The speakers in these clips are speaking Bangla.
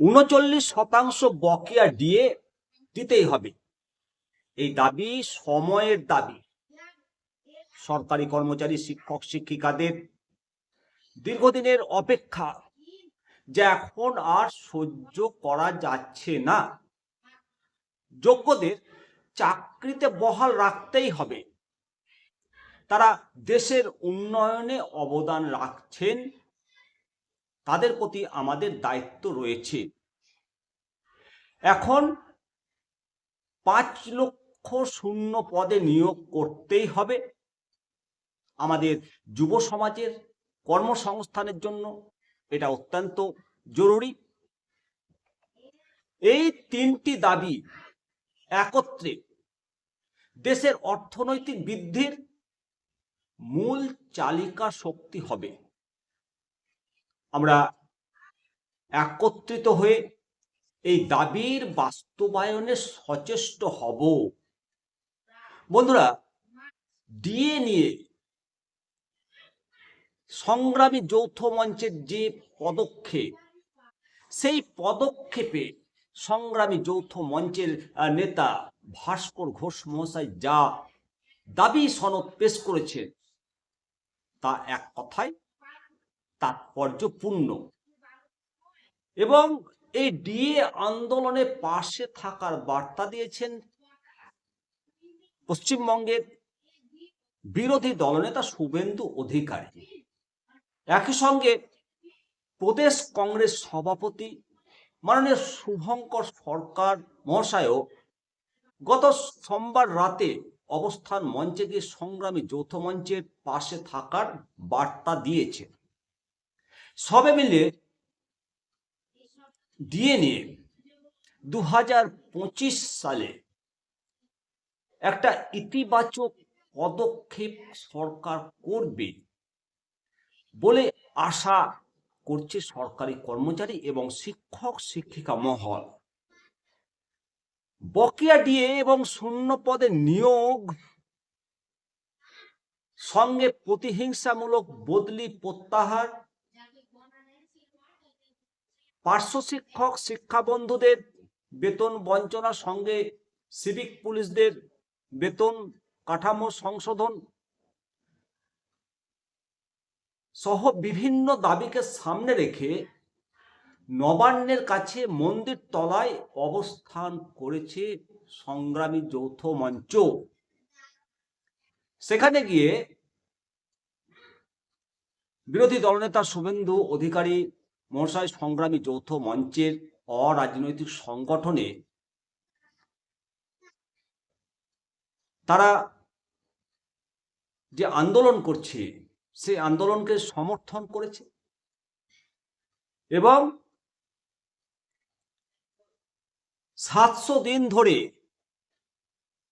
উনচল্লিশ শতাংশ বকেয়া ডিএ দিতেই হবে। এই দাবি সময়ের দাবি। সরকারি কর্মচারী, শিক্ষক, শিক্ষিকাদের দীর্ঘদিনের অপেক্ষা যা এখন আর সহ্য করা যাচ্ছে না। যোগ্যদের চাকরিতে বহাল রাখতেই হবে। তারা দেশের উন্নয়নে অবদান রাখছেন। তাদের প্রতি আমাদের দায়িত্ব রয়েছে। এখন পাঁচ লক্ষ শূন্য পদে নিয়োগ করতেই হবে আমাদের যুব সমাজের কর্মসংস্থানের জন্য। এটা অত্যন্ত জরুরি। এই তিনটি দাবি একত্রে দেশের অর্থনৈতিক বৃদ্ধির মূল চালিকা শক্তি হবে। আমরা একত্রিত হয়ে এই দাবির বাস্তবায়নে সচেষ্ট হব। বন্ধুরা, ডিএ নিয়ে সংগ্রামী যৌথ মঞ্চের যে পদক্ষেপ, সেই পদক্ষেপে সংগ্রামী যৌথ মঞ্চের নেতা ভাস্কর ঘোষ মহাশয় যা দাবি সনদ পেশ করেছেন, তা এক কথায় তাৎপর্যপূর্ণ। এবং এই ডিএ আন্দোলনে পাশে থাকার বার্তা দিয়েছেন পশ্চিমবঙ্গের বিরোধী দলনেতা শুভেন্দু অধিকারী। একই সঙ্গে প্রদেশ কংগ্রেস সভাপতি মাননীয় শুভঙ্কর সরকার মহাশয়ও গত সোমবার রাতে অবস্থান মঞ্চে গিয়ে সংগ্রামী যৌথ মঞ্চের পাশে থাকার বার্তা দিয়েছে সবে মিলে দিয়ে নিয়ে দু সালে একটা ইতিবাচক পদক্ষেপ সরকার করবে বলে আশা করছে সরকারি কর্মচারী এবং শিক্ষক শিক্ষিকা মহল। বকেয়া ডিএ এবং শূন্য পদে নিয়োগ সঙ্গে প্রতিহিংসামূলক বদলি প্রত্যাহার পার্শ্ব শিক্ষক শিক্ষা বন্ধুদের বেতন বঞ্চনার সঙ্গে সিভিক পুলিশদের বেতন কাঠামো সংশোধন সহ বিভিন্ন দাবিকে সামনে রেখে নবান্নের কাছে মন্দির তলায় অবস্থান করেছে সংগ্রামী যৌথ মঞ্চ। সেখানে গিয়ে বিরোধী দলনেতা শুভেন্দু অধিকারী মহাশয় সংগ্রামী যৌথ মঞ্চের অরাজনৈতিক সংগঠনে তারা যে আন্দোলন করছে সেই আন্দোলনকে সমর্থন করেছে এবং সাতশো দিন ধরে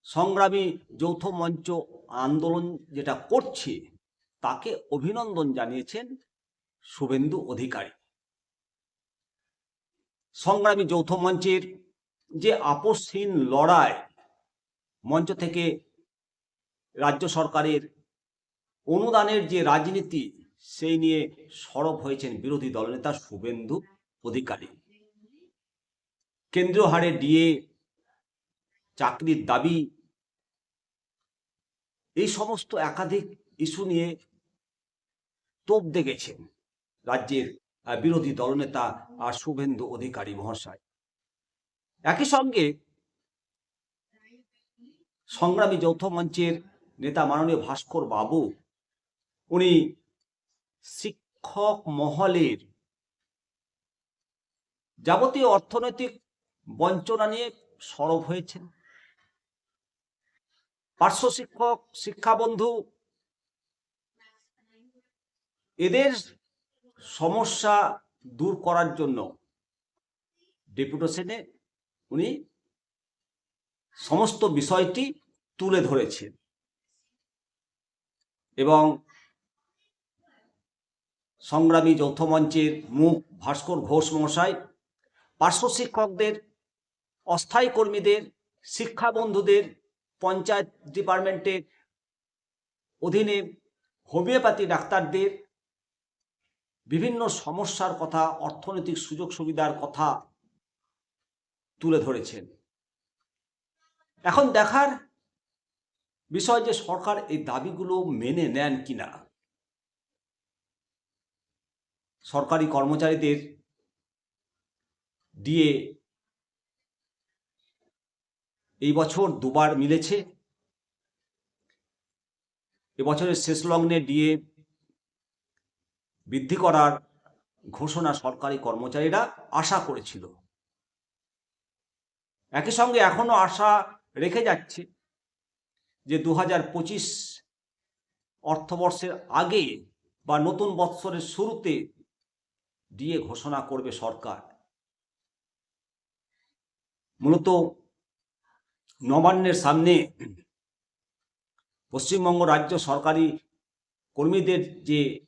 সংগ্রামী যৌথ মঞ্চ আন্দোলন যেটা করছে, তাকে অভিনন্দন জানিয়েছেন শুভেন্দু অধিকারী। সংগ্রামী যৌথ মঞ্চের যে আপসহীন লড়াই মঞ্চ থেকে রাজ্য সরকারের অনুদানের যে রাজনীতি, সেই নিয়ে সরব হয়েছেন বিরোধী দলনেতা শুভেন্দু অধিকারী। কেন্দ্রীয় হারে ডিএ, চাকরির দাবি, এই সমস্ত একাধিক ইস্যু নিয়ে তোপ দেখেছেন রাজ্যের বিরোধী দলনেতা আর শুভেন্দু অধিকারী মহাশয়। একই সঙ্গে সংগ্রামী যৌথ মঞ্চের নেতা মাননীয় ভাস্কর বাবু, উনি শিক্ষক মহলের যাবতীয় অর্থনৈতিক বঞ্চনা নিয়ে সরব হয়েছেন। পার্শ্ব শিক্ষক, শিক্ষাবন্ধু, এদের সমস্যা দূর করার জন্য ডেপুটেশনে উনি সমস্ত বিষয়টি তুলে ধরেছেন। এবং সংগ্রামী যৌথ মঞ্চের মুখ ভাস্কর ঘোষ মশাই পার্শ্ব শিক্ষকদের, অস্থায়ী কর্মীদের, শিক্ষা বন্ধুদের, পঞ্চায়েত ডিপার্টমেন্টের অধীনে হোমিওপ্যাথি ডাক্তারদের বিভিন্ন সমস্যার কথা, অর্থনৈতিক সুযোগ সুবিধার কথা তুলে ধরেছেন। এখন দেখার বিষয় যে সরকার এই দাবিগুলো মেনে নেন কিনা। সরকারি কর্মচারীদের ডিএ এই বছর দুবার মিলেছে। এবছরের শেষ লগ্নে ডিএ বৃদ্ধি করার ঘোষণা সরকারি কর্মচারীরা আশা করেছিল। একই সঙ্গে এখনও আশা রেখে যাচ্ছে যে দু হাজার পঁচিশ অর্থবর্ষের আগে বা নতুন বৎসরের শুরুতে দিয়ে ঘোষণা করবে সরকার। মূলত নবান্নের সামনে পশ্চিমবঙ্গ রাজ্য সরকারি কর্মীদের যে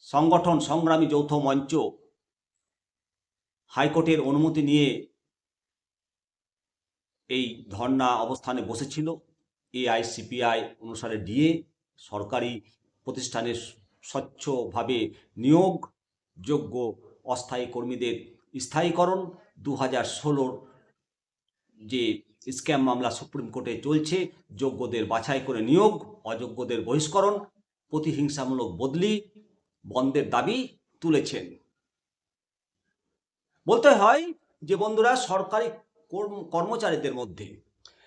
সংগঠন সংগ্রামী যৌথ মঞ্চ হাইকোর্টের অনুমতি নিয়ে এই ধর্ণা অবস্থানে বসেছিল। এআইসিপিআই অনুসারে ডিএ, সরকারি প্রতিষ্ঠানে স্বচ্ছভাবে নিয়োগ যোগ্য অস্থায়ী কর্মীদের স্থায়ীকরণ। দু হাজার ষোলোর যে স্ক্যাম মামলা সুপ্রিম কোর্টে চলছে, যোগ্যদের বাছাই করে নিয়োগ, অযোগ্যদের বহিষ্করণ, প্রতিহিংসামূলক বদলি বন্ধের দাবি তুলেছেন। বলতে হয় যে বন্ধুরা, সরকারি কর্ম- কর্মচারীদের মধ্যে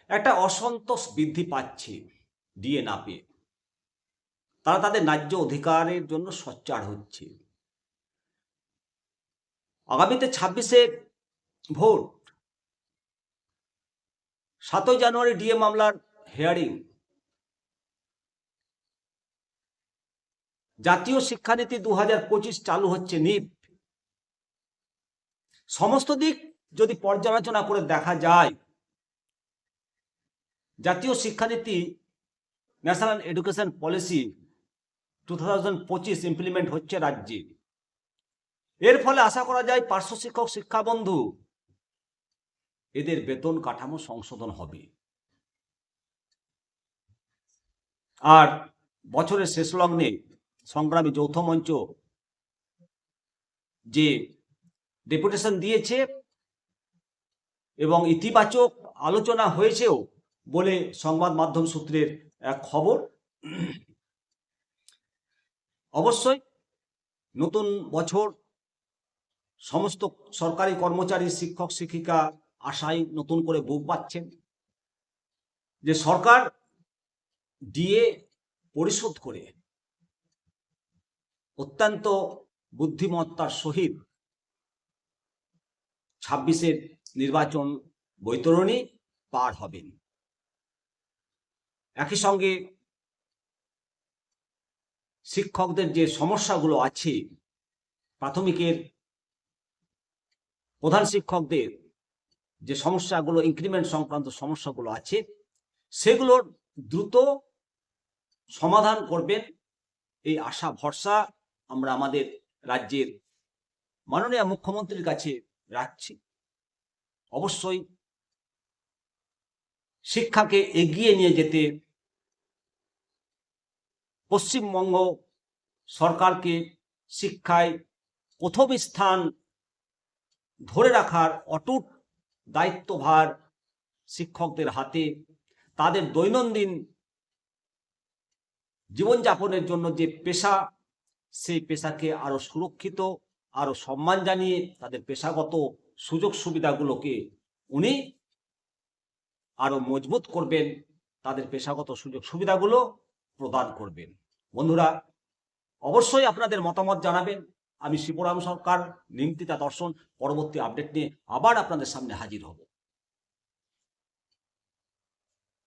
একটা অসন্তোষ বৃদ্ধি পাচ্ছে ডিএ না পেয়ে। তারা তাদের ন্যায্য অধিকারের জন্য সচ্চার হচ্ছে। আগামীতে ছাব্বিশে ভোট, সাতই জানুয়ারি ডিএ মামলার হেয়ারিং জাতীয় শিক্ষানীতি দু হাজার পঁচিশ চালু হচ্ছে নিপ সমস্ত দিক যদি পর্যালোচনা করে দেখা যায়, জাতীয় শিক্ষানীতি national education policy two thousand পঁচিশ ইমপ্লিমেন্ট হচ্ছে রাজ্যে। এর ফলে আশা করা যায় পার্শ্ব শিক্ষক শিক্ষা বন্ধু এদের বেতন কাঠামো সংশোধন হবে। আর বছরের শেষ লগ্নে সংগ্রামী যৌথ মঞ্চ যে ডেপুটেশন দিয়েছে এবং ইতিবাচক আলোচনা হয়েছেও বলে সংবাদ মাধ্যম সূত্রের এক খবর। অবশ্যই নতুন বছর সমস্ত সরকারি কর্মচারী, শিক্ষক, শিক্ষিকা আশায় নতুন করে বুক পাচ্ছেন যে সরকার ডিএ পরিশোধ করে অত্যন্ত বুদ্ধিমত্তার সহিত ছাব্বিশের নির্বাচন বৈতরণী পার হবেন। একই সঙ্গে শিক্ষকদের যে সমস্যাগুলো আছে, প্রাথমিকের প্রধান শিক্ষকদের যে সমস্যাগুলো ইনক্রিমেন্ট সংক্রান্ত সমস্যাগুলো আছে, সেগুলোর দ্রুত সমাধান করবেন এই আশা, ভরসা আমরা আমাদের রাজ্যের মাননীয় মুখ্যমন্ত্রীর কাছে রাখছি। অবশ্যই শিক্ষাকে এগিয়ে নিয়ে যেতে পশ্চিমবঙ্গ সরকারকে শিক্ষায় প্রথম স্থান ধরে রাখার অটুট দায়িত্বভার শিক্ষকদের হাতে, তাদের দৈনন্দিন জীবনযাপনের জন্য যে পেশা সেই পেশাকে আরও সুরক্ষিত, আরও সম্মান জানিয়ে তাদের পেশাগত সুযোগ সুবিধাগুলোকে উনি আরও মজবুত করবেন, তাদের পেশাগত সুযোগ সুবিধাগুলো প্রদান করবেন। বন্ধুরা, অবশ্যই আপনাদের মতামত জানাবেন। আমি শিবরাম সরকার, নিমতিতা দর্শন, পরবর্তী আপডেট নিয়ে আবার আপনাদের সামনে হাজির হব।